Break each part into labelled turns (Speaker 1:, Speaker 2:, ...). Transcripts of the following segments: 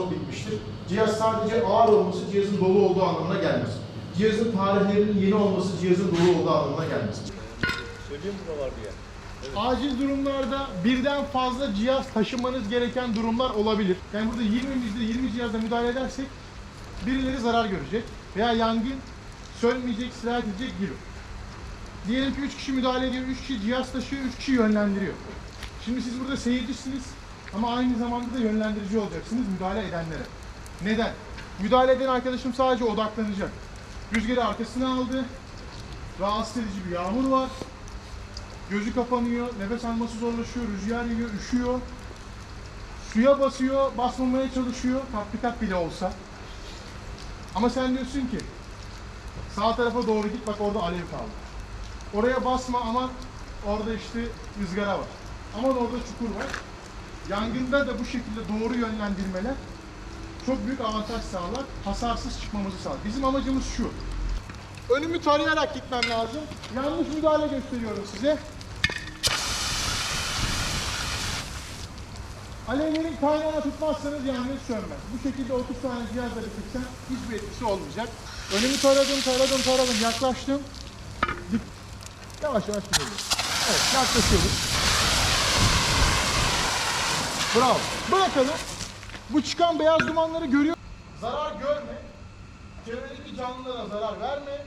Speaker 1: gitmiştir. Cihaz sadece ağır olması cihazın dolu olduğu anlamına gelmez. Cihazın tarihlerinin yeni olması cihazın dolu olduğu anlamına gelmez.
Speaker 2: Söyleyeyim burada var diye.
Speaker 1: Acil durumlarda birden fazla cihaz taşımanız gereken durumlar olabilir. Yani burada 20'mizde 20 cihazla müdahale edersek birileri zarar görecek veya yangın sönmeyecek, sirayet edecek gibi. Diyelim ki 3 kişi müdahale ediyor, 3 kişi cihaz taşıyor, 3 kişi yönlendiriyor. Şimdi siz burada seyircisiniz ama aynı zamanda da yönlendirici olacaksınız müdahale edenlere. Neden? Müdahale eden arkadaşım sadece odaklanacak. Rüzgarı arkasına aldı. Rahatsız edici bir yağmur var. Gözü kapanıyor, nefes alması zorlaşıyor, rüzgar yiyor, üşüyor. Suya basıyor, basmamaya çalışıyor, tatbikat bile olsa. Ama sen diyorsun ki, sağ tarafa doğru git, bak orada alev kaldı. Oraya basma ama orada işte ızgara var. Ama orada çukur var. Yangında da bu şekilde doğru yönlendirmeler çok büyük avantaj sağlar. Hasarsız çıkmamızı sağlar. Bizim amacımız şu. Önümü tarayarak gitmem lazım. Yanlış müdahale gösteriyorum size. Alevlerin kaynağına tutmazsanız yangın sönmez. Bu şekilde 30 tane cihazla bitirsen hiçbir etkisi olmayacak. Önümü taradım, taradım, taradım, yaklaştım. Yavaş yavaş gidelim. Evet, yaklaşıyoruz. Bravo. Bırakalım. Bu çıkan beyaz dumanları görüyor. Zarar görme. Çevredeki canlılara zarar verme.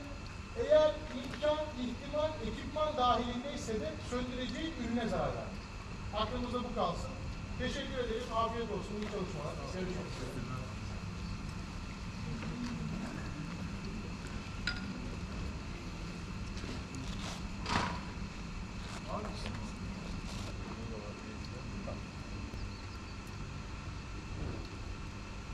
Speaker 1: Eğer imkan, ihtimal, ekipman dahilindeyse de söndüreceği ürüne zarar verme. Aklımızda bu kalsın. Teşekkür ederiz. Afiyet olsun. İyi çalışmalar. Görüşmek üzere.